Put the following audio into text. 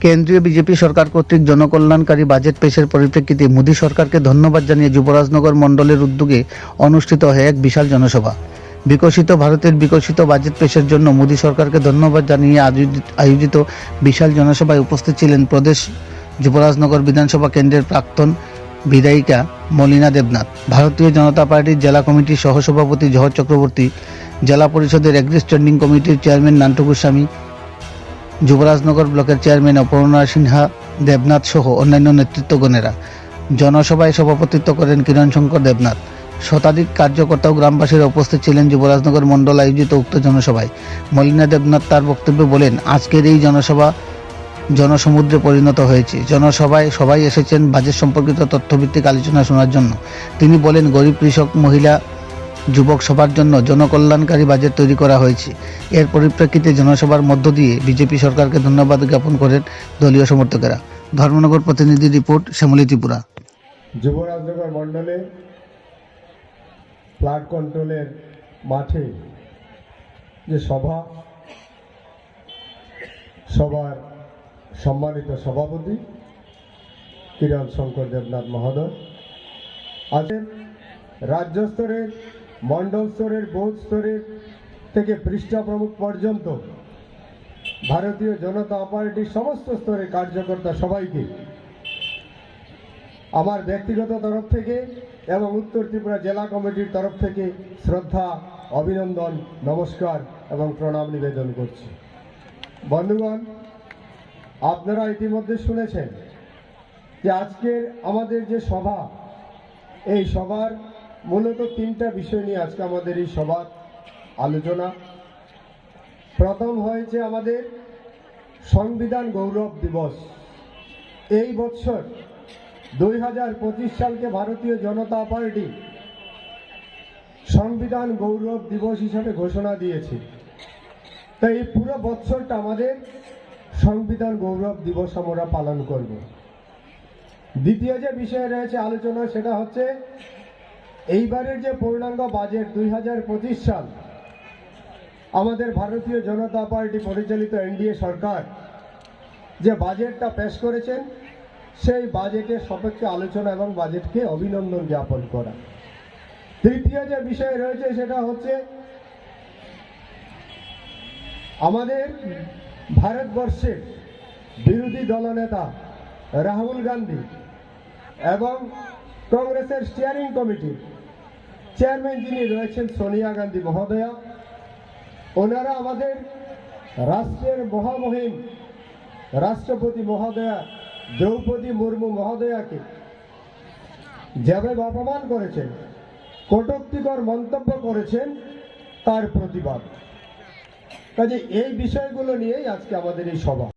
কেন্দ্রীয় বিজেপি সরকার কর্তৃক জনকল্যাণকারী বাজেট পেশের পরিপ্রেক্ষিতে মোদী সরকারকে ধন্যবাদ জানিয়ে যুবরাজনগর মণ্ডলের উদ্যোগে অনুষ্ঠিত হয় এক বিশাল জনসভা। বিকশিত ভারতের বিকশিত বাজেট পেশের জন্য মোদী সরকারকে ধন্যবাদ জানিয়ে আয়োজিত- বিশাল জনসভায় উপস্থিত ছিলেন প্রদেশ যুবরাজনগর বিধানসভা কেন্দ্রের প্রাক্তন বিধায়িকা মলিনা দেবনাথ, ভারতীয় জনতা পার্টির জেলা কমিটির সহসভাপতি জহর চক্রবর্তী, জেলা পরিষদের এগ্রি স্ট্যান্ডিং কমিটির চেয়ারম্যান নান্টু গোস্বামী যুবরাজনগর ব্লকের চেয়ারম্যান অপর্ণা সিনহা, দেবনাথ সহ অন্যান্য নেতৃত্বগণেরা। জনসভায় সভাপতিত্ব করেন কিরণ শঙ্কর দেবনাথ। শতাধিক কার্যকর্তা ও গ্রামবাসীরা উপস্থিত ছিলেন যুবরাজনগর মণ্ডল আয়োজিত উক্ত জনসভায়। মলিনা দেবনাথ তার বক্তব্যে বলেন, আজকের এই জনসভা জনসমুদ্রে পরিণত হয়েছে। জনসভায় সবাই এসেছেন বাজেট সম্পর্কিত তথ্যভিত্তিক আলোচনা শোনার জন্য। তিনি বলেন, গরিব কৃষক, মহিলা যুবক সবার জন্য জনকল্যাণকারী বাজেট তৈরি করা হয়েছে। এর পরিপ্রেক্ষিতে জনসভার মধ্য দিয়ে বিজেপি সরকারকে ধন্যবাদ জ্ঞাপন করেন দলীয় সমর্থকেরা। ধর্মনগর প্রতিনিধি রিপোর্ট, শ্যামলী ত্রিপুরা। যুবরাজনগর মণ্ডলে ফ্লাড কন্ট্রোলের মাঠে যে সভা সবার সম্মানিত সভাপতি কিরণ শঙ্কর দেবনাথ মহোদয় আজকে রাজ্য স্তরের মণ্ডল স্তরের বোর্ড স্তরের থেকে পৃষ্ঠা প্রমুখ পর্যন্ত ভারতীয় জনতা পার্টির সমস্ত স্তরের কার্যকর্তা সবাইকে আমার ব্যক্তিগত তরফ থেকে এবং উত্তর ত্রিপুরা জেলা কমিটির তরফ থেকে শ্রদ্ধা, অভিনন্দন, নমস্কার এবং প্রণাম নিবেদন করছি। বন্ধুগণ, আপনারা ইতিমধ্যে শুনেছেন যে আজকের আমাদের যে সভা, এই সভার মূলত তিনটা বিষয় নিয়ে আজকে আমাদের এই সভার আলোচনা। প্রথম হয়েছে আমাদের সংবিধান গৌরব দিবস। এই বছর দুই হাজার পঁচিশ সালকে ভারতীয় জনতা পার্টি সংবিধান গৌরব দিবস হিসাবে ঘোষণা দিয়েছে। তাই এই পুরো বছরটা আমাদের সংবিধান গৌরব দিবস আমরা পালন করব। দ্বিতীয় যে বিষয় রয়েছে আলোচনা, সেটা হচ্ছে এইবারের যে পূর্ণাঙ্গ বাজেট দুই হাজার পঁচিশ সাল, আমাদের ভারতীয় জনতা পার্টি পরিচালিত এনডিএ সরকার যে বাজেটটা পেশ করেছেন, সেই বাজেটের সপক্ষে আলোচনা এবং বাজেটকে অভিনন্দন জ্ঞাপন করা। তৃতীয় যে বিষয় রয়েছে, সেটা হচ্ছে আমাদের ভারতবর্ষের বিরোধী দলনেতা রাহুল গান্ধী এবং কংগ্রেসের স্টিয়ারিং কমিটি চেয়ারম্যান যিনি রয়েছেন সোনিয়া গান্ধী মহোদয়া, ওনারা আমাদের রাষ্ট্রের মহামহিম রাষ্ট্রপতি মহোদয়া দ্রৌপদী মুর্মু মহোদয়াকে যেভাবে অপমান করেছেন, কটুক্তিকর মন্তব্য করেছেন, তার প্রতিবাদ। কাজে এই বিষয়গুলো নিয়েই আজকে আমাদের এই সভা।